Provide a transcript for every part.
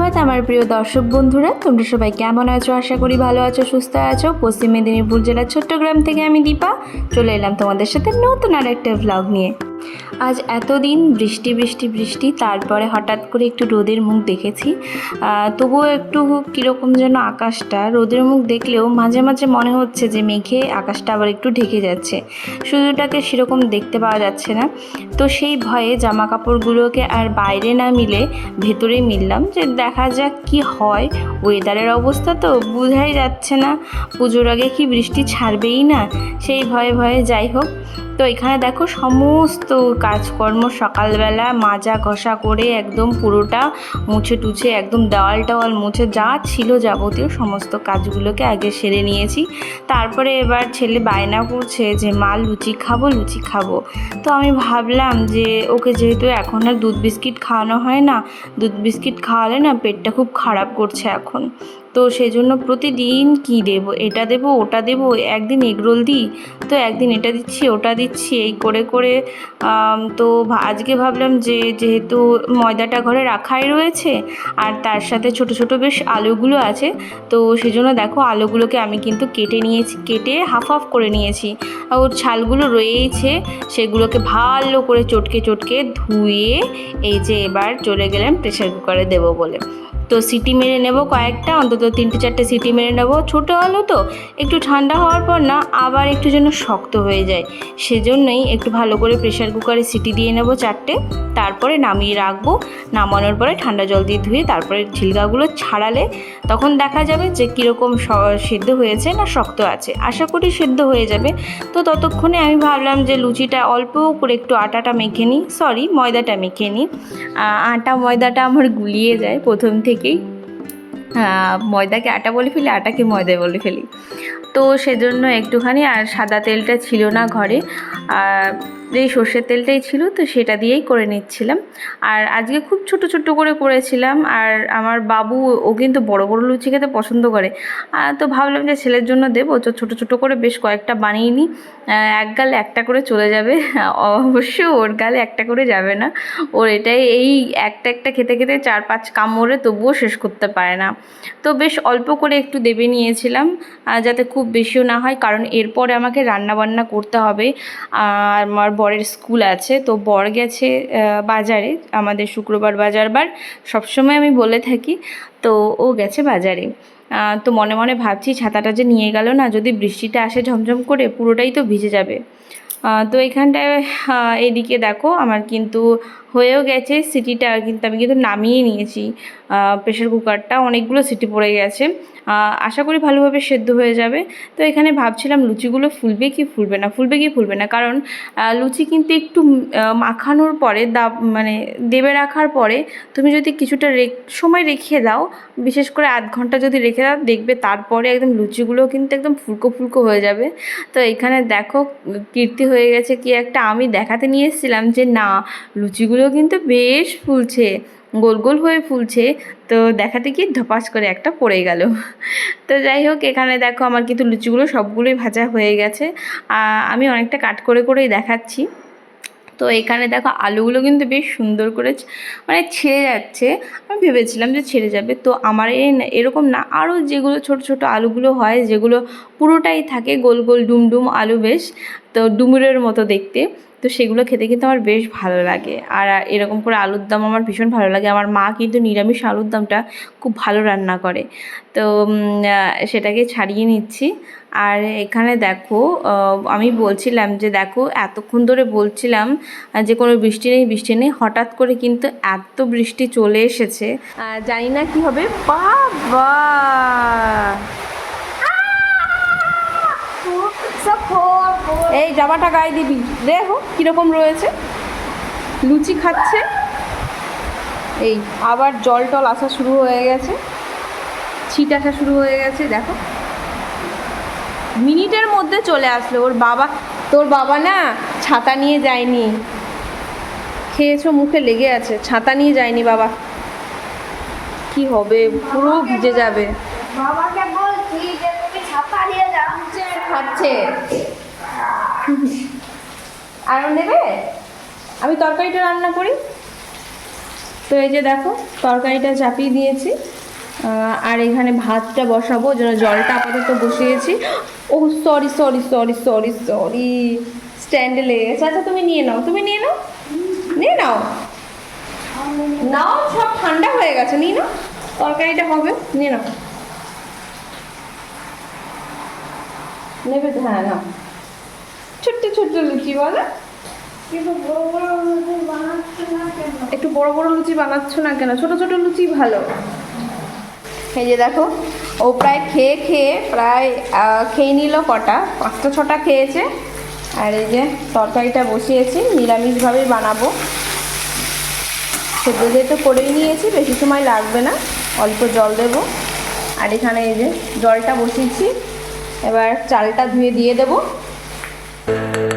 সুপ্রভাত আমার প্রিয় দর্শক বন্ধুরা। তোমরা সবাই কেমন আছো? আশা করি ভালো আছো, সুস্থ আছো। পশ্চিম মেদিনীপুর জেলার চট্টগ্রাম থেকে আমি দীপা। চলে এলাম তোমাদের সাথে নতুন আর একটা ভ্লগ নিয়ে। আজ এতদিন বৃষ্টি বৃষ্টি বৃষ্টি, তারপরে হঠাৎ করে একটু রোদের মুখ দেখেছি। তবুও একটু কীরকম যেন আকাশটা। রোদের মুখ দেখলেও মাঝে মাঝে মনে হচ্ছে যে মেঘে আকাশটা আবার একটু ঢেকে যাচ্ছে। সূর্যটাকে সেরকম দেখতে পাওয়া যাচ্ছে না। তো সেই ভয়ে জামা কাপড়গুলোকে আর বাইরে না মিলে ভেতরে মিললাম যে দেখা যাক কি হয়। ওয়েদারের অবস্থা তো বোঝাই যাচ্ছে না। পুজোর আগে কি বৃষ্টি ছাড়বেই না? সেই ভয়ে ভয়ে যাই হোক। তো এখানে দেখো সমস্ত কাজকর্ম সকালবেলা মাজা ঘষা করে একদম পুরোটা মুছে টুছে একদম দেওয়াল টাওয়াল মুছে যা ছিল যাবতীয় সমস্ত কাজগুলোকে আগে সেরে নিয়েছি। তারপরে এবার ছেলে বায়না করছে যে, মা, লুচি খাব লুচি খাব। তো আমি ভাবলাম যে, ওকে যেহেতু এখন আর দুধ বিস্কিট খাওয়ানো হয় না, দুধ বিস্কিট খাওয়ালে না পেটটা খুব খারাপ করছে এখন। তো সেই জন্য প্রতিদিন কি দেব? এটা দেব, ওটা দেব, একদিন এগরোল দিই, তো একদিন এটা দিচ্ছি, ওটা দিচ্ছি, এই করে করে তো আজকে ভাবলাম যে যেহেতু ময়দাটা ঘরে রাখাই রয়েছে, আর তার সাথে ছোট ছোট বেশ আলুগুলো আছে, তো সেজন্য দেখো আলুগুলোকে আমি কিন্তু কেটে নিয়েছি, কেটে হাফ হাফ করে নিয়েছি। ওর ছালগুলো রয়েইছে সেগুলোকে ভালো করে চটকে চটকে ধুয়ে, এই যে এবার চলে গেলাম প্রেশার কুকারে দেবো বলে। তো সিটি মেরে নেব কয়েকটা, অন্তত তিনটে চারটে সিটি মেরে নেব। ছোটো আলু তো, একটু ঠান্ডা হওয়ার পর না, আবার একটু যেন শক্ত হয়ে যায়। সেজন্যই একটু ভালো করে প্রেশার কুকারে সিটি দিয়ে নেব চারটে। তারপরে নামিয়ে রাখব। নামানোর পরে ঠান্ডা জল দিয়ে ধুয়ে তারপরে ঝিলগাগুলো ছাড়ালে তখন দেখা যাবে যে কীরকম সেদ্ধ হয়েছে না শক্ত আছে। আশা করি সেদ্ধ হয়ে যাবে। তো ততক্ষণে আমি ভাবলাম যে লুচিটা অল্প করে একটু আটাটা মেখে নিই। সরি ময়দাটা মেখে নিই। আটা, ময়দাটা আমার গুলিয়ে যায় প্রথম থেকেই की ময়দাকে আটা বলে ফেলি, আটাকে ময়দা বলে ফেলি। তো সেজন্য একটুখানি, আর সাদা তেলটা ছিল না ঘরে। আর এই সর্ষের তেলটাই ছিল, তো সেটা দিয়েই করে নিচ্ছিলাম। আর আজকে খুব ছোট ছোট করে করেছিলাম আর আমার বাবু, ও কিন্তু বড় বড় লুচি খেতে পছন্দ করে। তো ভাবলাম যে ছেলের জন্য দেবো, তো ছোটো ছোটো করে বেশ কয়েকটা বানিয়ে নিই। এক গালে একটা করে চলে যাবে। অবশ্য ওর গালে একটা করে যাবে না। ওর এটাই, এই একটা একটা খেতে খেতে চার পাঁচ কামড়ে তবুও শেষ করতে পারে না। তো বেশ অল্প করে একটু দেবে নিয়েছিলাম যাতে খুব বেশিও না হয়, কারণ এরপরে আমাকে রান্না বান্না করতে হবে। আর আমার বরের স্কুল আছে, তো বর গেছে বাজারে, আমাদের শুক্রবার বাজার বার, সবসময় আমি বলে থাকি, তো ও গেছে বাজারে। তো মনে মনে ভাবছি, ছাতাটা যে নিয়ে গেল না, যদি বৃষ্টিটা আসে ঝমঝম করে, পুরোটাই তো ভিজে যাবে। তো এখানটায় এদিকে দেখো আমার কিন্তু হয়েও গেছে। সিটিটা কিন্তু আমি কিন্তু নামিয়ে নিয়েছি। প্রেশার কুকারটা অনেকগুলো সিটি পড়ে গেছে। আশা করি ভালোভাবে সেদ্ধ হয়ে যাবে। তো এখানে ভাবছিলাম লুচিগুলো ফুলবে কি ফুলবে না? ফুলবে কি ফুলবে না? কারণ লুচি কিন্তু একটু মাখানোর পরে দা মানে দেবে রাখার পরে তুমি যদি কিছুটা সময় রেখে দাও, বিশেষ করে আধ ঘণ্টা যদি রেখে দাও, দেখবে তারপরে একদম লুচিগুলো কিন্তু একদম ফুলকো ফুলকো হয়ে যাবে। তো এখানে দেখো, কীর্তি হয়ে গেছে কি একটা আমি দেখাতে নিয়ে এসেছিলাম যে না, লুচিগুলো কিন্তু বেশ ফুলছে, গোল গোল হয়ে ফুলছে। তো দেখাতে গিয়ে ধপাস করে একটা পড়ে গেল। তো যাই হোক, এখানে দেখো আমার কিন্তু লুচিগুলো সবগুলোই ভাজা হয়ে গেছে। আমি অনেকটা কাট করে করেই দেখাচ্ছি। তো এখানে দেখো আলুগুলো কিন্তু বেশ সুন্দর করে মানে ছেড়ে যাচ্ছে। আমি ভেবেছিলাম যে ছেড়ে যাবে। তো আমার এই এরকম না। আরও যেগুলো ছোট ছোট আলুগুলো হয়, যেগুলো পুরোটাই থাকে গোল গোল ডুমডুম আলু বেশ, তো ডুমুরের মতো দেখতে। তো সেগুলো খেতে কিন্তু আমার বেশ ভালো লাগে। আর এরকম করে আলুর দম আমার ভীষণ ভালো লাগে। আমার মা কিন্তু নিরামিষ আলুর দমটা খুব ভালো রান্না করে। তো সেটাকে ছাড়িয়ে নিচ্ছি। আর এখানে দেখো আমি বলছিলাম যে দেখো, এতক্ষণ ধরে বলছিলাম যে কোনো বৃষ্টি নেই বৃষ্টি নেই। হঠাৎ করে কিন্তু এত বৃষ্টি চলে এসেছে। জানি না কি হবে। বাবা! এই জামাটা গায়ে দিবি। দেখো কীরকম রয়েছে। লুচি খাচ্ছে। এই আবার জল টল আসা শুরু হয়ে গেছে। ছিট আসা শুরু হয়ে গেছে দেখো। মিনিটের মধ্যে চলে আসলো। ওর বাবা তোর বাবা না ছাতা নিয়ে যায়নি। খেয়েছো মুখে লেগে আছে। ছাতা নিয়ে যায়নি বাবা। কি হবে? পুরো ভিজে যাবে। বাবাকে বলছি যে তুমি ছাতা নিয়ে যাও খাচ্ছে। আরও নেবে আমি তরকারিটা রান্না করি। তো এই যে দেখো, তরকারিটা চাপিয়ে দিয়েছি। আর এখানে ভাতটা বসাবো জন্য জলটা আপাতত বসিয়েছি। ও sorry sorry sorry sorry sorry স্ট্যান্ডে লেগে গেছে। আচ্ছা তুমি নিয়ে নাও, তুমি নিয়ে নাও। নিয়ে নাও। নাও, সব ঠান্ডা হয়ে গেছে, নিয়ে নাও। তরকারিটা হবে, নিয়ে নাও। নেবে হ্যাঁ নাও। ছোট্ট ছোট্ট লুচি বলো। একটু বড় বড় লুচি বানাচ্ছ না কেন? ছোট ছোট লুচি ভালো। এই যে দেখো ও প্রায় খেয়ে খেয়ে প্রায় খেয়ে নিল কটা। পাঁচটা ছটা খেয়েছে। আর এই যে তরকারিটা বসিয়েছি নিরামিষভাবেই বানাবো। সেদ্ধ যেহেতু করেই নিয়েছি বেশি সময় লাগবে না। অল্প জল দেব। আর এখানে এই যে জলটা বসিয়েছি। এবার চালটা ধুয়ে দিয়ে দেবো। আজ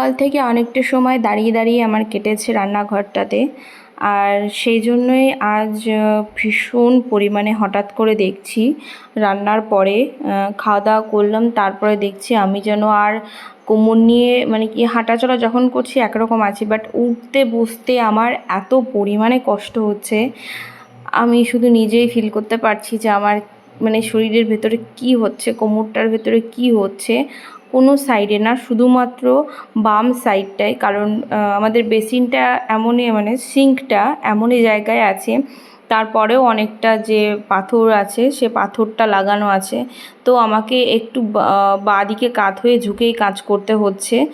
সকাল থেকে অনেকটা সময় দাঁড়িয়ে দাঁড়িয়ে আমার কেটেছে রান্নাঘরটাতে। আর সেই জন্যই আজ ভীষণ পরিমাণে হঠাৎ করে দেখছি রান্নার পরে খাওয়া দাওয়া করলাম, তারপরে দেখছি আমি যেন আর কোমর নিয়ে মানে কি হাঁটাচলা যখন করছি একরকম আছি বাট উঠতে বসতে আমার এত পরিমাণে কষ্ট হচ্ছে। আমি শুধু নিজেই ফিল করতে পারছি যে আমার মানে শরীরের ভেতরে কি হচ্ছে, কোমরটার ভেতরে কি হচ্ছে। কোনো সাইডে না, শুধুমাত্র বাম সাইডটায় কারণ আমাদের বেসিনটা এমনই মানে সিঙ্কটা এমনই জায়গায় আছে। তারপরেও অনেকটা যে পাথর আছে, সে পাথরটা লাগানো আছে। তো আমাকে একটু বা- দিকে কাত হয়ে ঝুঁকেই কাজ করতে হচ্ছে।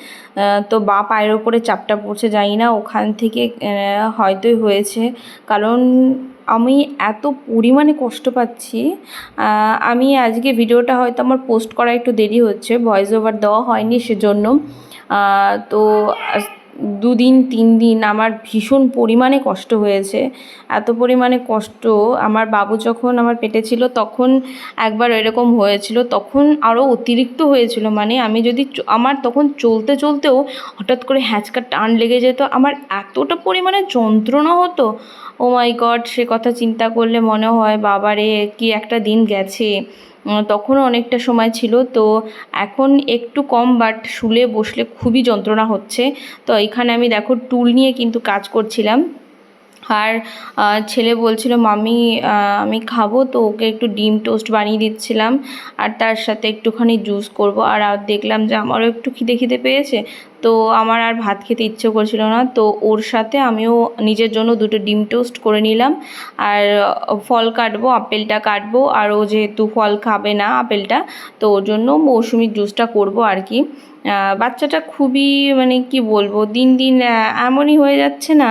তো বা পায়ের ওপরে চাপটা পড়ছে, জানি না, ওখান থেকে হয়তোই হয়েছে। কারণ আমি এত পরিমাণে কষ্ট পাচ্ছি আমি আজকে ভিডিওটা হয়তো আমার পোস্ট করা একটু দেরি হচ্ছে ভয়েস ওভার দেওয়া হয়নি সেজন্য তো দুদিন তিন দিন আমার ভীষণ পরিমাণে কষ্ট হয়েছে। এত পরিমাণে কষ্ট, আমার বাবু যখন আমার পেটে ছিল তখন একবার এরকম হয়েছিল, তখন আরও অতিরিক্ত হয়েছিল। মানে আমি যদি আমার তখন চলতে চলতেও হঠাৎ করে হ্যাঁচকা টান লেগে যেত, আমার এতটা পরিমাণে যন্ত্রণা হতো। ও মাই গড সে কথা চিন্তা করলে মনে হয়, বাবারে, কি একটা দিন গেছে। তখনও অনেকটা সময় ছিল। তো এখন একটু কম বাট শুলে বসলে খুবই যন্ত্রণা হচ্ছে। তো এখানে আমি দেখো, টুল নিয়ে কিন্তু কাজ করছিলাম। আর ছেলে বলছিল মামি আমি খাব। তো ওকে একটু ডিম টোস্ট বানিয়ে দিচ্ছিলাম। আর তার সাথে একটুখানি জুস করব। আর দেখলাম যে আমারও একটু খিদে খিদে পেয়েছে। তো আমার আর ভাত খেতে ইচ্ছে করছিল না। তো ওর সাথে আমিও নিজের জন্য দুটো ডিম টোস্ট করে নিলাম। আর, ফল কাটবো, আপেলটা কাটবো। আর ও যেহেতু ফল খাবে না আপেলটা, তো ওর জন্য মৌসুমি জুসটা করব আর কি। বাচ্চাটা খুবই মানে কি বলব, দিন দিন এমনই হয়ে যাচ্ছে না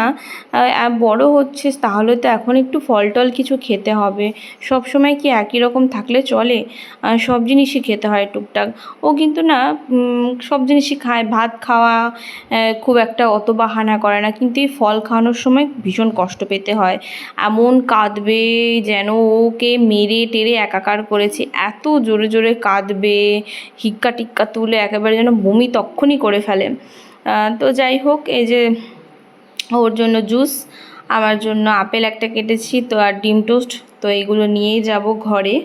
বড় হচ্ছে, তাহলে তো এখন একটু ফল টল কিছু খেতে হবে। সব সময় কি একই রকম থাকলে চলে? সব জিনিসই খেতে হয় টুকটাক। ও কিন্তু না সব জিনিসই খায়, ভাত খাওয়া খুব একটা অত বাহানা করে না, কিন্তু এই ফল খাওয়ানোর সময় ভীষণ কষ্ট পেতে হয়। এমন কাঁদবে যেন ওকে মেরে টেরে একাকার করেছে, এত জোরে জোরে কাঁদবে, হিক্কা টিক্কা তুলে একেবারে যেন বমি তক্ষণই করে ফেলে। তো যাই হোক, এই যে ওর জন্য জুস, আমার জন্য আপেল একটা কেটেছি, তো আর ডিম টোস্ট, তো এইগুলো নিয়েই যাব ঘরে।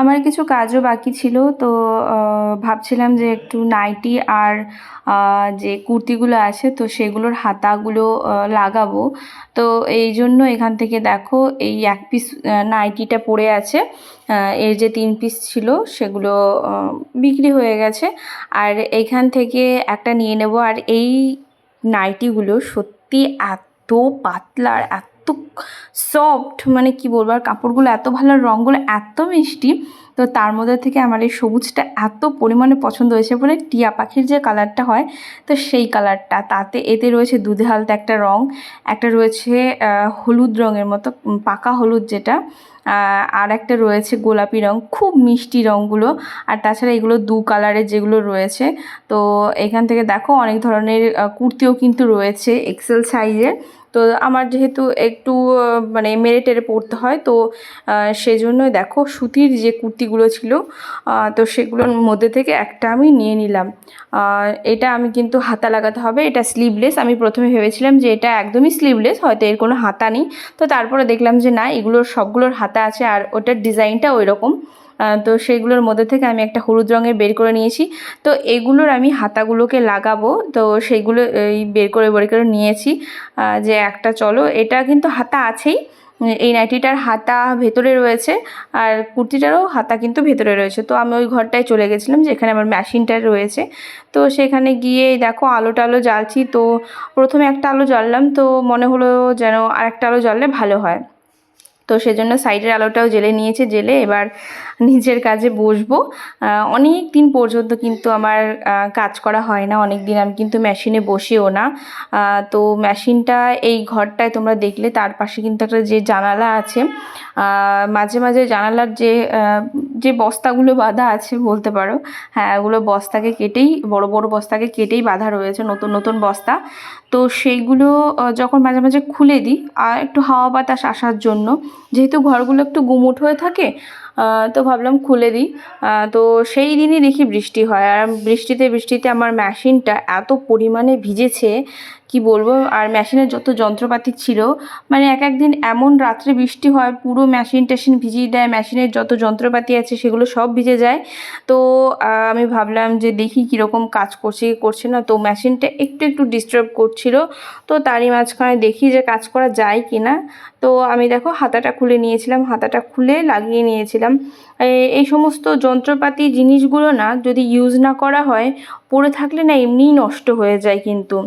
আমার কিছু কাজও বাকি ছিল, তো ভাবছিলাম যে একটু নাইটি আর যে কুর্তিগুলো আছে, তো সেগুলোর হাতাগুলো লাগাবো। তো এই জন্য এখান থেকে দেখো, এই এক পিস নাইটিটা পড়ে আছে এর যে তিন পিস ছিল, সেগুলো বিক্রি হয়ে গেছে। আর এইখান থেকে একটা নিয়ে নেব, আর এই নাইটিগুলো সত্যি এত পাতলা আর এত সফট মানে কি বলব? আর কাপড়গুলো এত ভালো রঙগুলো এত মিষ্টি। তো তার মধ্যে থেকে আমার এই সবুজটা এত পরিমাণে পছন্দ হয়েছে বলে টিয়া পাখির যে কালারটা হয় তো সেই কালারটা। তাতে এতে রয়েছে দুধে হালতে একটা রং একটা রয়েছে হলুদ রঙের মতো পাকা হলুদ যেটা আর একটা রয়েছে গোলাপি রং খুব মিষ্টি রঙগুলো আর তাছাড়া এগুলো দু কালারের যেগুলো রয়েছে তো এখান থেকে দেখো অনেক ধরনের কুর্তিও কিন্তু রয়েছে এক্সেল সাইজের। তো আমার যেহেতু একটু মানে মেরে টেরে পড়তে হয় তো আহ, সেজন্যই দেখো সুতির যে কুর্তিগুলো ছিল। তো সেগুলোর মধ্যে থেকে একটা আমি নিয়ে নিলাম। এটা আমি কিন্তু হাতা লাগাতে হবে। এটা স্লিভলেস আমি প্রথমে ভেবেছিলাম যে এটা একদমই স্লিভলেস হয়তো এর কোনো হাতা নেই। তো তারপরে দেখলাম যে না, এগুলোর সবগুলোর হাতা আছে আর ওটার ডিজাইনটা ওই রকম তো সেগুলোর মধ্যে থেকে আমি একটা হলুদ রঙের বের করে নিয়েছি। তো এগুলোর আমি হাতাগুলোকে লাগাবো। তো সেইগুলো এই বের করে বের করে নিয়েছি। যে একটা চলো, এটা কিন্তু হাতা আছেই। এই নাইটিটার হাতা ভেতরে রয়েছে আর কুর্তিটারও হাতা কিন্তু ভেতরে রয়েছে। তো আমি ওই ঘরটায় চলে গেছিলাম যেখানে আমার মেশিনটা রয়েছে। তো সেখানে গিয়ে দেখো আলো টালো জ্বালছি। তো প্রথমে একটা আলো জ্বাললাম। তো মনে হলো যেন আরেকটা আলো জ্বাললে ভালো হয়। তো সেজন্য সাইডের আলোটাও জেলে নিয়েছে। জেলে এবার নিজের কাজে বসবো। অনেক দিন পর্যন্ত কিন্তু আমার কাজ করা হয় না অনেক দিন আমি কিন্তু মেশিনে বসিও না। তো মেশিনটা এই ঘরটায় তোমরা দেখলে, তার পাশে কিন্তু একটা যে জানালা আছে মাঝে মাঝে জানালার যে যে বস্তাগুলো বাঁধা আছে বলতে পারো হ্যাঁ ওগুলো বস্তাকে কেটেই, বড় বড় বস্তাকে কেটেই বাঁধা রয়েছে, নতুন নতুন বস্তা। তো সেইগুলো যখন মাঝে মাঝে খুলে দিই আর একটু হাওয়া বাতাস আসার জন্য, যেহেতু ঘরগুলো একটু গুমুট হয়ে থাকে তো ভাবলাম খুলে দিই। তো সেই দিনই দেখি বৃষ্টি হয়। আর বৃষ্টিতে বৃষ্টিতে আমার মেশিনটা এত পরিমাণে ভিজেছে কি বলব? আর মেশিনের যত যন্ত্রপাতি ছিল মানে এক এক দিন এমন রাত্রে বৃষ্টি হয়, পুরো মেশিন টেশিন ভিজিয়ে দেয় মেশিনের যত যন্ত্রপাতি আছে সেগুলো সব ভিজে যায়। তো আমি ভাবলাম যে দেখি কীরকম কাজ করছে করছে না। তো মেশিনটা একটু একটু ডিস্টার্ব করছিল। তো তারই মাঝখানে দেখি যে কাজ করা যায় কি না। তো আমি দেখো হাতাটা খুলে নিয়েছিলাম, হাতাটা খুলে লাগিয়ে নিয়েছিলাম। এই সমস্ত যন্ত্রপাতি জিনিসগুলো না যদি ইউজ না করা হয়, পড়ে থাকলে না এমনিই নষ্ট হয়ে যায় কিন্তু।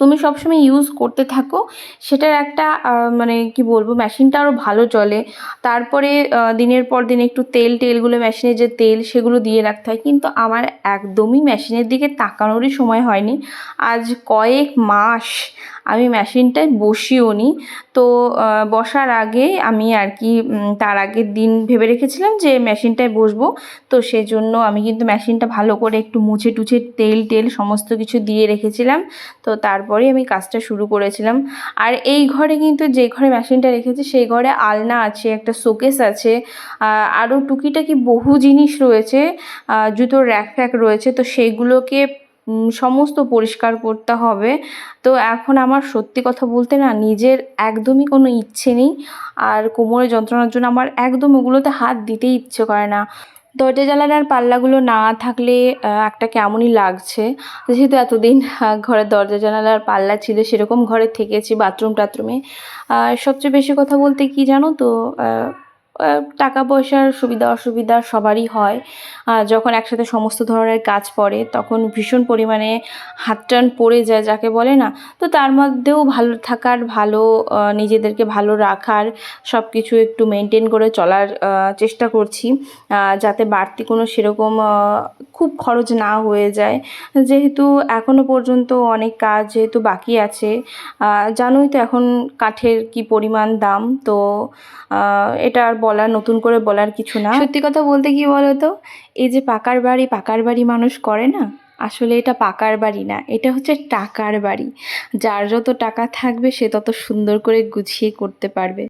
তুমি সবসময় ইউজ করতে থাকো। সেটার একটা মানে কি বলব মেশিনটা আরও ভালো চলে। তারপরে দিনের পর দিন একটু তেল, টেলগুলো মেশিনে যে তেল, সেগুলো দিয়ে রাখতে হয়। কিন্তু আমার একদমই মেশিনের দিকে তাকানোরই সময় হয়নি। আজ কয়েক মাস আমি মেশিনটায় বসিও নি। তো বসার আগে আমি আর কি তার আগের দিন ভেবে রেখেছিলাম যে মেশিনটায় বসবো। তো সেই জন্য আমি কিন্তু মেশিনটা ভালো করে একটু মুছে টুছে তেল, টেল সমস্ত কিছু দিয়ে রেখেছিলাম। তো তারপরে আমি কাজটা শুরু করেছিলাম। আর এই ঘরে কিন্তু যে ঘরে মেশিনটা রেখেছি, সেই ঘরে আলনা আছে, একটা শোকেস আছে আরও টুকিটাকি বহু জিনিস রয়েছে জুতোর র্যাক ফ্যাক রয়েছে। তো সেইগুলোকে সমস্ত পরিষ্কার করতে হবে। তো এখন আমার সত্যি কথা বলতে না নিজের একদমই কোনো ইচ্ছে নেই। আর কোমরে যন্ত্রণার জন্য আমার একদম ওগুলোতে হাত দিতেই ইচ্ছে করে না। দরজা জানালার পাল্লাগুলো না থাকলে একটা কেমনই লাগছে। যেহেতু এতদিন ঘরের দরজা জানালার পাল্লা ছিল, সেরকম ঘরে থেকেছি বাথরুম টাথরুমে সবচেয়ে বেশি কথা বলতে কি জানো তো টাকা পয়সার সুবিধা, অসুবিধা সবারই হয়। যখন একসাথে সমস্ত ধরনের কাজ পড়ে, তখন ভীষণ পরিমাণে হাত টান পড়ে যায়, যাকে বলে না? তো তার মধ্যেও ভালো থাকার, ভালো নিজেদেরকে ভালো রাখার সব কিছু একটু মেনটেন করে চলার চেষ্টা করছি। যাতে বাড়তি কোনো সেরকম খুব খরচ না হয়ে যায়। যেহেতু এখনও পর্যন্ত অনেক কাজ যেহেতু বাকি আছে জানোই তো এখন কাঠের কি পরিমাণ দাম। তো এটা আর বলার, নতুন করে বলার কিছু না। সত্যি কথা বলতে কি বলো তো এই যে পাকার বাড়ি পাকার বাড়ি মানুষ করে না? আসলে এটা পাকার বাড়ি না, এটা হচ্ছে টাকার বাড়ি। যার যত টাকা থাকবে, সে তত সুন্দর করে গুছিয়ে করতে পারবে।